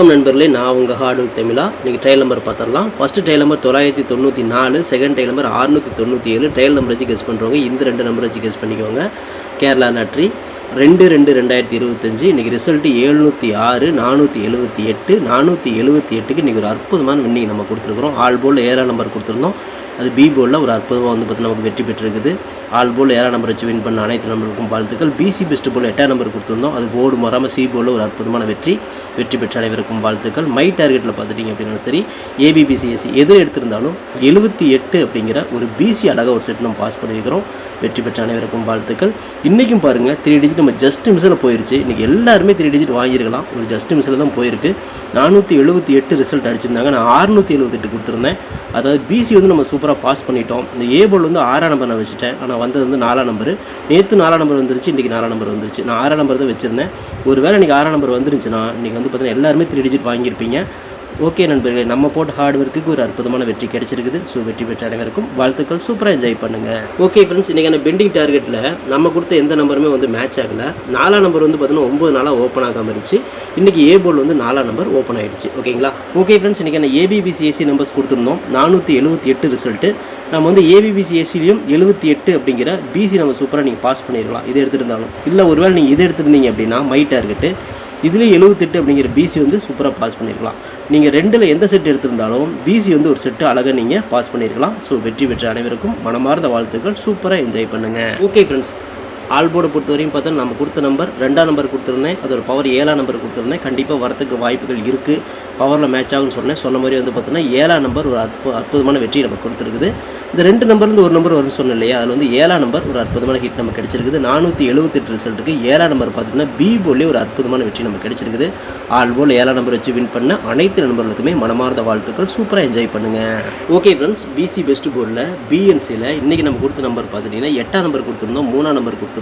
வணக்கம் நண்பர்களே நான் உங்கள் ஹார்டு தமிழா இன்றைக்கி ட்ரையல் நம்பர் பார்த்துடலாம். ஃபஸ்ட்டு ட்ரையல் நம்பர் தொள்ளாயிரத்தி தொண்ணூற்றி நாலு செகண்ட் ட்ரையல் நம்பர் அறுநூற்றி தொண்ணூற்றி ஏழு. ட்ரையல் நம்பர் வச்சு கெஸ் பண்ணுறவங்க இந்த ரெண்டு நம்பர் வச்சு கெஸ் பண்ணிக்கோங்க. கேரளா லாட்ரி ரெண்டு ரெண்டு ரெண்டாயிரத்தி இருபத்தஞ்சி. இன்றைக்கி ரிசல்ட்டு எழுநூற்றி ஆறு நானூற்றி எழுபத்தி எட்டு. நானூற்றி எழுபத்தி எட்டுக்கு இன்றைக்கி ஒரு அற்புதமான வின்னிங் நம்ம கொடுத்துருக்குறோம். ஆல் போல் ஏழாம் நம்பர் கொடுத்துருந்தோம். அது பி போலில் ஒரு அற்புதமாக வந்து பார்த்து நமக்கு வெற்றி பெற்றிருக்குது. ஆல் போல் ஏழாம் நம்பர் வச்சு வின் பண்ண அனைத்து நம்பருக்கும் வாழ்த்துக்கள். பிசி பெஸ்ட் போல் எட்டாம் நம்பர் கொடுத்துருந்தோம். அது போர்டு மாறாமல் சி போலில் ஒரு அற்புதமான வெற்றி. வெற்றி பெற்ற அனைவருக்கும் வாழ்த்துக்கள். மை டார்கெட்டில் பார்த்துட்டிங்க அப்படின்னா சரி ஏபிபிசிஎஸ்சி எது எடுத்திருந்தாலும் எழுபத்தி எட்டு அப்படிங்கிற ஒரு பிசி அழகாக ஒரு செட் நம்ம பாஸ் பண்ணியிருக்கிறோம். வெற்றி பெற்ற அனைவருக்கும் வாழ்த்துக்கள். இன்றைக்கும் பாருங்கள் த்ரீ டிஜிட் நம்ம ஜஸ்ட் மிஸில் போயிருச்சு. இன்றைக்கி எல்லாருமே த்ரீ டிஜிட் வாங்கியிருக்கலாம். ஒரு ஜஸ்ட் மிஸில் தான் போயிருக்கு. நானூற்றி எழுபத்தி எட்டு ரிசல்ட் அடிச்சிருந்தாங்க. நான் ஆறுநூற்றி எழுபத்தெட்டு கொடுத்துருந்தேன். அதாவது பிசி வந்து நம்ம சூப்பராக பாஸ் பண்ணிட்டோம். இந்த ஏ வந்து ஆறாம் நம்பர் நான் வச்சுட்டேன். ஆனால் வந்தது வந்து நாலாம் நம்பர் நேற்று நாலாம் நம்பர் வந்துருச்சு இன்றைக்கி நாலாம் நம்பர் வந்துருச்சு. நான் ஆறாம் நம்பர் தான் வச்சுருந்தேன். ஒரு வேளை இன்றைக்கி ஆறாம் நம்பர் வந்துருந்துச்சுன்னா இன்றைக்கி வந்து பார்த்தீங்கன்னா எல்லாருமே த்ரீ டிஜிட் வாங்கியிருப்பீங்க. ஓகே நண்பர்களே நம்ம போட்ட ஹார்ட் ஒர்க்குக்கு ஒரு அற்புதமான வெற்றி கிடைச்சிருக்குது. ஸோ வெற்றி பெற்ற அனைவருக்கும் வாழ்த்துக்கள். சூப்பராக என்ஜாய் பண்ணுங்கள் ஓகே ஃப்ரெண்ட்ஸ் இன்றைக்கான பெண்டிங் டார்கெட்டில் நம்ம கொடுத்த எந்த நம்பருமே வந்து மேட்ச் ஆகலை. நாலாம் நம்பர் வந்து பார்த்தீங்கன்னா ஒம்பது நாளாக ஓப்பன் ஆகாமல் இருந்துச்சு. இன்றைக்கி ஏ போல் வந்து நாலாம் நம்பர் ஓப்பன் ஆகிடுச்சு ஓகேங்களா ஓகே ஃப்ரெண்ட்ஸ் இன்றைக்கான ஏபிபிசிஎஸ்சி நம்பர்ஸ் கொடுத்துருந்தோம். நானூற்றி எழுபத்தி எட்டு ரிசல்ட்டு நம்ம வந்து ஏபிபிசிஎஸ்சிலையும் எழுபத்தி எட்டு அப்படிங்கிற பிசி நம்ம சூப்பராக நீங்கள் பாஸ் பண்ணிடலாம். இதை எடுத்துருந்தாலும். இல்லை ஒருவேளை நீங்கள் இதை எடுத்திருந்தீங்க அப்படின்னா மை டார்கெட்டு இதுலேயும் எழுபத்தெட்டு அப்படிங்கிற பிசி வந்து சூப்பராக பாஸ் பண்ணியிருக்கலாம் நீங்கள் ரெண்டில் எந்த செட் எடுத்திருந்தாலும் பிசி வந்து ஒரு செட்டு அழகாக நீங்கள் பாஸ் பண்ணியிருக்கலாம் ஸோ வெற்றி பெற்ற அனைவருக்கும் மனமார்ந்த வாழ்த்துக்கள். சூப்பராக என்ஜாய் பண்ணுங்கள் ஓகே ஃப்ரெண்ட்ஸ் ஆல்போர்டை பொறுத்த வரையும் பார்த்தா நம்ம கொடுத்த நம்பர் ரெண்டாம் நம்பர் கொடுத்துருந்தேன். அதோட பவர் ஏழாம் நம்பர் கொடுத்துருந்தேன். கண்டிப்பாக வரத்துக்கு வாய்ப்புகள் இருக்குது பவரில் மேட்ச் ஆகும்னு சொன்னேன். சொன்ன மாதிரி வந்து பார்த்தோன்னா ஏழாம் நம்பர் ஒரு அற்பு அற்புதமான வெற்றி நமக்கு கொடுத்துருக்குது. இந்த ரெண்டு நம்பர்லேருந்து ஒரு நம்பர் வரும்னு சொன்னேன் இல்லையா? அதில் வந்து ஏழாம் நம்பர் ஒரு அற்புதமான ஹிட் நமக்கு கிடச்சிருக்குது. நானூற்றி எழுபத்தெட்டு ரிசல்ட்டுக்கு ஏழாம் நம்பர் பார்த்தீங்கன்னா பி போலே ஒரு அற்புதமான வெற்றி நமக்கு கிடச்சிருக்குது. ஆல் போல் ஏழாம் நம்பர் வச்சு வின் பண்ண அனைத்து நண்பர்களுக்குமே மனமார்ந்த வாழ்த்துக்கள். சூப்பராக என்ஜாய் பண்ணுங்கள் ஓகே ஃப்ரெண்ட்ஸ் பிசி பெஸ்ட் போர்டில் பிஎன்சியில் இன்றைக்கி நம்ம கொடுத்த நம்பர் பார்த்துட்டிங்கன்னா எட்டாம் நம்பர் கொடுத்துருந்தோம். மூணாம் நம்பர் கொடுத்துருந்தோம்.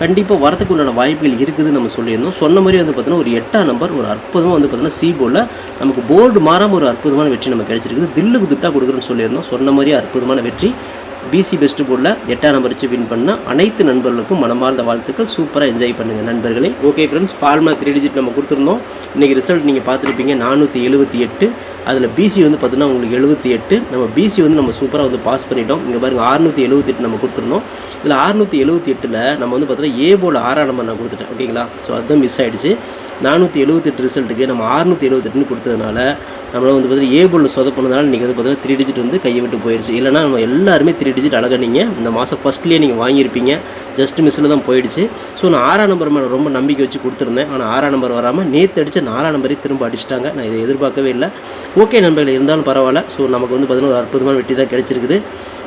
கண்டிப்பாக வரதுக்கு உண்டான வாய்ப்புகள் இருக்குதுன்னு நம்ம சொல்லியிருந்தோம். சொன்ன மாதிரி வந்து பார்த்தீங்கன்னா ஒரு எட்டாம் நம்பர் ஒரு அற்புதமாக வந்து பார்த்தீங்கன்னா சி போர்டில் நமக்கு போர்டு மாறாமல் ஒரு அற்புதமான வெற்றி நமக்கு கிடைச்சிருக்குது. தில்லுக்கு துட்டா கொடுக்குறேன்னு சொல்லியிருந்தோம். சொன்ன மாதிரி அற்புதமான வெற்றி. பிசி பெஸ்ட் போர்டில் எட்டாம் நம்பர் வச்சு வின் பண்ண அனைத்து நண்பர்களுக்கும் மனமார்ந்த வாழ்த்துக்கள். சூப்பராக என்ஜாய் பண்ணுங்கள் நண்பர்களே. ஓகே ஃப்ரெண்ட்ஸ் ஃபார்மா த்ரீ டிஜிட் நம்ம கொடுத்துருந்தோம். இன்றைக்கி ரிசல்ட் நீங்கள் பார்த்துருப்பீங்க நானூற்றி எழுபத்தி எட்டு. அதில் பிசி வந்து பார்த்தீங்கன்னா உங்களுக்கு எழுபத்தி எட்டு. நம்ம பிசி வந்து நம்ம சூப்பராக வந்து பாஸ் பண்ணிட்டோம். இங்கே பாருங்கள் ஆறுநூற்றி எழுபத்தெட்டு நம்ம கொடுத்துருந்தோம். இதில் ஆறுநூற்றி எழுபத்தி எட்டில் நம்ம வந்து பார்த்தீங்கன்னா ஏ போல் ஆறாம் நம்பர் நான் கொடுத்துட்டேன். ஓகேங்களா ஸோ அதுதான் மிஸ் ஆகிடுச்சு நானூற்றி எழுபத்தெட்டு ரிசல்ட்டுக்கு நம்ம ஆறுநூற்றி எழுபத்தெட்டுன்னு கொடுத்ததுனால நம்மளை வந்து பார்த்தீங்கன்னா ஏ போல் சொதப்பினதுனால இன்றைக்கி வந்து பார்த்தீங்கன்னா த்ரீ டிஜிட் வந்து கையை விட்டு போயிடுச்சு இல்லைனா நம்ம எல்லாருமே த்ரீ டிஜிட் அழகாக நீங்கள் இந்த மாதம் ஃபஸ்ட்லேயே நீங்கள் வாங்கியிருப்பீங்க. ஜஸ்ட் மிஸ்ஸில் தான் போயிடுச்சு. ஸோ நான் ஆறாம் நம்பர் மேலே ரொம்ப நம்பிக்கை வச்சு கொடுத்துருந்தேன். ஆனால் ஆறாம் நம்பர் வராமல் நேற்று அடித்து நாலாம் நம்பரே திரும்ப அடிச்சிட்டாங்க. நான் இதை எதிர்பார்க்கவே இல்லை. ஓகே நண்பர்கள் இருந்தாலும் பரவாயில்ல. ஸோ நமக்கு வந்து பார்த்தீங்கன்னா ஒரு அற்புதமான வெற்றி தான் கிடச்சிருக்குது.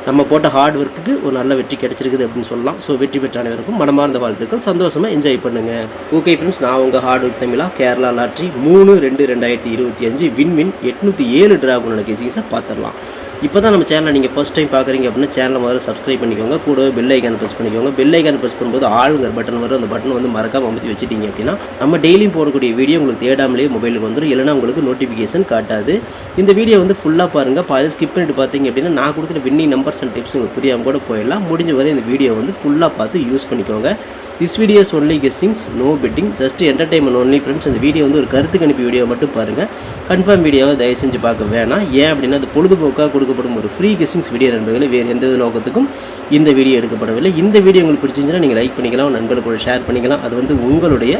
நம்ம போட்ட ஹார்ட் ஒர்க்குக்கு ஒரு நல்ல வெற்றி கிடச்சிருக்குது அப்படின்னு சொல்லலாம். ஸோ வெற்றி பெற்ற அனைவருக்கும் மனமார்ந்த வாழ்த்துக்கள். சந்தோஷமாக என்ஜாய் பண்ணுங்கள் ஓகே ஃப்ரெண்ட்ஸ் நான் உங்கள் ஹார்ட் ஒர்க் தமிழா கேரளா லாட்ரி மூணு ரெண்டு ரெண்டாயிரத்தி இருபத்தி அஞ்சு வின் வின் எட்நூற்றி ஏழு டிராகுனோட கேசிங்ஸை பார்த்துடலாம். இப்போ தான் நம்ம சேனலை நீங்கள் ஃபஸ்ட் டைம் பார்க்குறீங்க அப்படின்னா சேனலை முதல்ல சப்ஸ்கிரைப் பண்ணிக்கோங்க. கூடவே பெல் ஐக்கான் ப்ரெஸ் பண்ணிக்கோங்க. பெல் ஐக்கான் ப்ரெஸ் பண்ணும்போது ஆளுங்கிற பட்டன் வரும் அந்த பட்டன் வந்து மறக்காமல் அமுத்தி வச்சுட்டீங்க அப்படின்னா நம்ம டெய்லியும் போடக்கூடிய வீடியோ உங்களுக்கு தேடாமலே மொபைலுக்கு வந்துடும் இல்லைனா உங்களுக்கு நோட்டிஃபிகேஷன் காட்டாது. இந்த வீடியோ வந்து ஃபுல்லாக பாருங்கள் பாதி ஸ்கிப் பண்ணிட்டு பார்த்தீங்க அப்படின்னா நான் கொடுக்குற வின்னிங் நம்பர்ஸ் அண்ட் டிப்ஸ் உங்களுக்கு புரியாமல் கூட போயிடலாம். முடிஞ்ச வரை இந்த வீடியோ வந்து ஃபுல்லாக பார்த்து யூஸ் பண்ணிக்கோங்க. This videos only guessings no betting just entertainment only friends இந்த வீடியோ வந்து ஒரு கருத்து கணிப்பு வீடியோ மட்டும் பாருங்கள் கன்ஃபார்ம் வீடியோவை தயவு செஞ்சு பார்க்க வேணாம். ஏன் அப்படின்னா அது பொழுதுபோக்காக கொடுக்கப்படும் ஒரு ஃப்ரீ கெஸ்ஸிங்ஸ் வீடியோ நண்பர்களே வேறு எந்த நோக்கத்துக்கும் இந்த வீடியோ எடுக்கப்படவில்லை. இந்த வீடியோ உங்களுக்கு பிடிச்சிருந்துச்சுன்னா நீங்கள் லைக் பண்ணிக்கலாம் நண்பர்களுக்கு ஷேர் பண்ணிக்கலாம். அது வந்து உங்களுடைய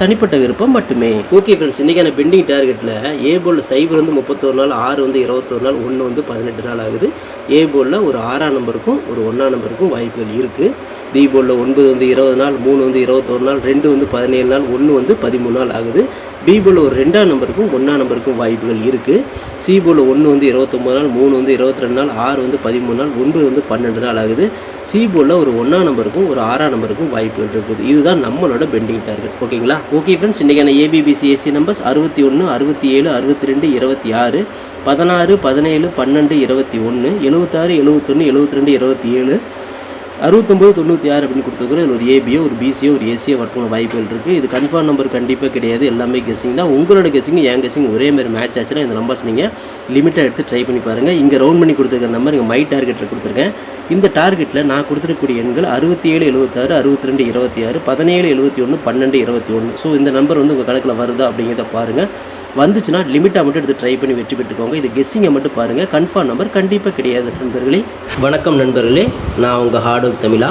தனிப்பட்ட விருப்பம் மட்டுமே. ஓகே ஃப்ரெண்ட்ஸ் இன்றைக்கான பெண்டிங் டார்கெட்டில் ஏ போலில் சைபர் வந்து முப்பத்தோரு நாள் ஆறு வந்து இருபத்தொரு நாள் ஒன்று வந்து பதினெட்டு நாள் ஆகுது. ஏ போலில் ஒரு ஆறாம் நம்பருக்கும் ஒரு ஒன்றாம் நம்பருக்கும் வாய்ப்புகள் இருக்குது டி போலில் ஒன்பது வந்து இருபது நாள் மூணு வந்து இருபத்தோரு நாள் ரெண்டு வந்து பதினேழு நாள் ஒன்று வந்து பதிமூணு நாள் ஆகுது. பி போலில் ஒரு ரெண்டாம் நம்பருக்கும் ஒன்றாம் நம்பருக்கும் வாய்ப்புகள் இருக்குது சி போலில் ஒன்று வந்து இருபத்தொம்பது நாள் மூணு வந்து இருபத்தி ரெண்டு நாள் ஆறு வந்து பதிமூணு நாள் ஒன்பது வந்து பன்னெண்டு நாள் ஆகுது. சி போர்டில் ஒரு ஒன்றாம் நம்பருக்கும் ஒரு ஆறாம் நம்பருக்கும் வாய்ப்புகள் இருக்குது. இதுதான் நம்மளோட பெண்டிங் டார்கெட். ஓகேங்களா? ஓகே ஃப்ரெண்ட்ஸ் இன்றைக்கான ஏபிபிசிஎஸ்சி நம்பர்ஸ் அறுபத்தி ஒன்று அறுபத்தி ஏழு அறுபத்தி ரெண்டு இருபத்தி ஆறு பதினாறு பதினேழு பன்னெண்டு இருபத்தி ஒன்று எழுபத்தாறு எழுபத்தொன்று எழுபத்தி ரெண்டு இருபத்தி ஏழு. அறுபத்தொம்பது தொண்ணூற்றி ஆறு அப்படின்னு கொடுத்துருக்குறோம் இதில் ஒரு ஏபியோ ஒரு பிசியோ ஒரு ஏசியோ வரதுக்கான வாய்ப்புகள் இருக்குது இது கன்ஃபார்ம் நம்பர் கண்டிப்பாக கிடையாது. எல்லாமே கெஸிங் தான். உங்களோட கெஸிங் என் கெஸிங் ஒரே மாதிரி மேட்ச் ஆச்சுன்னா இந்த நம்பர்ஸ் நீங்கள் லிமிட்டாக எடுத்து ட்ரை பண்ணி பாருங்கள் இங்கே ரவுண்ட் பண்ணி கொடுத்துருக்க நம்பர் இங்கே மை டார்கெட்டில் கொடுத்துருக்கேன். இந்த டார்கெட்டில் நான் கொடுத்துருக்கக்கூடிய எண்கள் அறுபத்தி ஏழு எழுபத்தாறு அறுபத்தி ரெண்டு இருபத்தி ஆறு பதினேழு எழுபத்தி ஒன்று பன்னெண்டு இருபத்தி ஒன்று ஸோ இந்த நம்பர் வந்து உங்கள் கணக்கில் வருதா அப்படிங்கிறத பாருங்கள் வந்துச்சுன்னா லிமிட்டாக மட்டும் எடுத்து ட்ரை பண்ணி வெற்றி பெற்றுக்கோங்க. இது கெஸ்ஸிங்கை மட்டும் பாருங்கள் கன்ஃபார்ம் நம்பர் கண்டிப்பாக கிடையாது நண்பர்களே. வணக்கம் நண்பர்களே. நான் உங்கள் ஹார்ட் ஒர்க் தமிழா.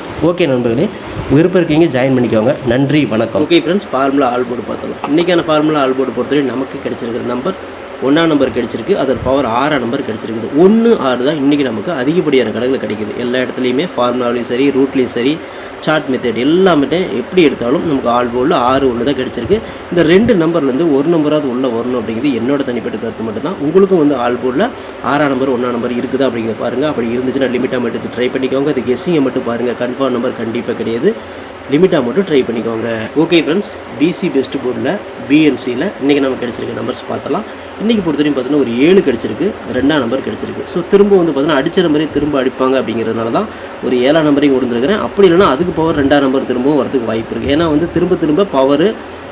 ஓகே நண்பர்களே விருப்பம் இருக்கீங்க ஜாயின் பண்ணிக்கோங்க. நன்றி வணக்கம். Okay friends formula all board பார்த்தோம் இன்றைக்கான ஃபார்முலா ஆல் போர்டு பொறுத்தவரை நமக்கு கிடைச்சிருக்கிற நம்பர் ஒன்றாம் நம்பர் கிடைச்சிருக்கு. அதன் பவர் ஆறாம் நம்பர் கிடைச்சிருக்குது. ஒன்று ஆறு தான் இன்றைக்கி நமக்கு அதிகப்படியான கணக்கில் கிடைக்குது. எல்லா இடத்துலையுமே ஃபார்முலாவிலையும் சரி ரூட்லேயும் சரி சார்ட் மெத்தட் எல்லாமே எப்படி எடுத்தாலும் நமக்கு ஆல் போர்டில் ஆறு ஒன்று தான் கிடச்சிருக்கு. இந்த ரெண்டு நம்பர்லேருந்து ஒரு நம்பராவது உள்ளே வரணும் அப்படிங்கிறது என்னோட தனிப்பட்ட கருத்து மட்டும்தான். உங்களுக்கும் வந்து ஆல் போர்டில் ஆறாம் நம்பர் ஒன்றாம் நம்பர் இருக்குதா அப்படிங்கிறத பாருங்கள் அப்படி இருந்துச்சுன்னா லிமிட்டாக மட்டும் ட்ரை பண்ணிக்கோங்க. அது கெஸ்ஸிங்கை மட்டும் பாருங்கள் கன்ஃபார்ம் நம்பர் கண்டிப்பாக கிடையாது. லிமிட்டாக மட்டும் ட்ரை பண்ணிக்கோங்க. ஓகே ஃப்ரெண்ட்ஸ் பிசி பெஸ்ட் போர்டில் பிஎன்சியில் இன்றைக்கி நமக்கு கிடச்சிருக்க நம்பர்ஸ் பார்த்தலாம் இன்றைக்கி பொறுத்தவரையும் பார்த்தீங்கன்னா ஒரு ஏழு கிடச்சிருக்கு ரெண்டாம் நம்பர் கிடச்சிருக்கு. ஸோ திரும்ப வந்து பார்த்தீங்கன்னா அடிச்ச நம்பரே திரும்ப அடிப்பாங்க அப்படிங்கிறதுனால தான் ஒரு ஏழாம் நம்பரையும் கொடுத்துருக்கிறேன் அப்படி இல்லைன்னா அதுக்கு பவர் ரெண்டாம் நம்பர் திரும்பவும் வரதுக்கு வாய்ப்பு இருக்குது ஏன்னா வந்து திரும்ப திரும்ப பவர்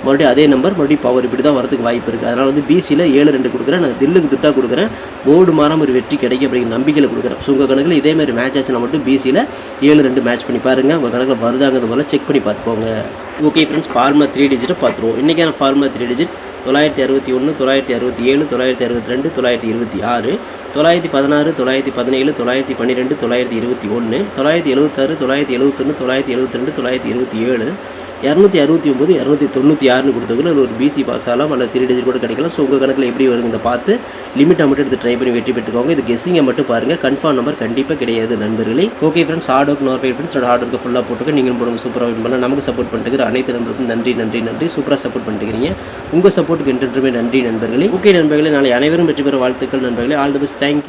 மறுபடியும் அதே நம்பர் மறுபடியும் பவர் இப்படி தான் வரதுக்கு வாய்ப்பு இருக்குது அதனால் வந்து பிசியில் ஏழு ரெண்டு கொடுக்குறேன். நான் தில்லுக்கு துட்டாக கொடுக்குறேன். போர்டு மாறாமல் ஒரு வெற்றி கிடைக்கும் அப்படிங்கிற நம்பிக்கையில் கொடுக்குறேன். ஸோ உங்கள் கணக்கில் இதேமாதிரி மேட்ச் ஆச்சுன்னா மட்டும் பிசியில் ஏழு ரெண்டு மேட்ச் பண்ணி பாருங்கள் உங்கள் கணக்கில் வருதாங்கிறது போல செக் பண்ணி பார்த்துக்கோங்க. ஓகே ஃப்ரெண்ட்ஸ் ஃபார்முலா த்ரீ டிஜிட்டை பார்த்துருவோம். இன்றைக்கான ஃபார்முலா த்ரீ டிஜிட் தொள்ளாயிரத்தி அறுபத்தி ஒன்று தொள்ளாயிரத்தி அறுபத்தி ஏழு தொள்ளாயிரத்தி அறுபத்தி ரெண்டு தொள்ளாயிரத்தி இருபத்தி ஆறு தொள்ளாயிரத்தி பதினாறு தொள்ளாயிரத்தி பதினேழு தொள்ளாயிரத்தி பன்னிரெண்டு தொள்ளாயிரத்தி இருபத்தி ஒன்று தொள்ளாயிரத்தி எழுபத்தாறு தொள்ளாயிரத்தி எழுபத்தொன்று தொள்ளாயிரத்தி எழுபத்தி ரெண்டு தொள்ளாயிரத்தி இருபத்தி ஏழு இரநூத்தி அறுபத்தி ஒம்பது இரநூத்தி தொண்ணூற்றி ஆறுனு கொடுத்தவங்க ஒரு பிசி பாஸ் ஆகலாம் அல்லது த்ரீ டிஜிட் கூட கிடைக்கலாம். ஸோ உங்கள் கணக்கில் எப்படி வருங்க பார்த்து லிமிட்டை மட்டும் எடுத்து ட்ரை பண்ணி வெற்றி பெற்றுக்கோங்க. இது கெஸ்ஸிங்கை மட்டும் பாருங்கள் கன்ஃபார்ம் நம்பர் கண்டிப்பாக கிடையாது நண்பர்களே. Okay friends hard work nor friends hard work ஃபுல்லாக போட்டுக்க நீங்களும் போடுங்க. சூப்பராக வின் பண்ணலாம். நமக்கு சப்போர்ட் பண்ணிட்டு அனைத்து நண்பருக்கும் நன்றி நன்றி நன்றி. சூப்பராக சப்போர்ட் பண்ணிட்டுக்கிறீங்க உங்கள் சப்போர்ட்டுக்கு என்றென்றுமே நன்றி நண்பர்களே. ஓகே நண்பர்களே நாளை அனைவரும் வெற்றி பெற வாழ்த்துக்கள் நண்பர்களே. All the best thank you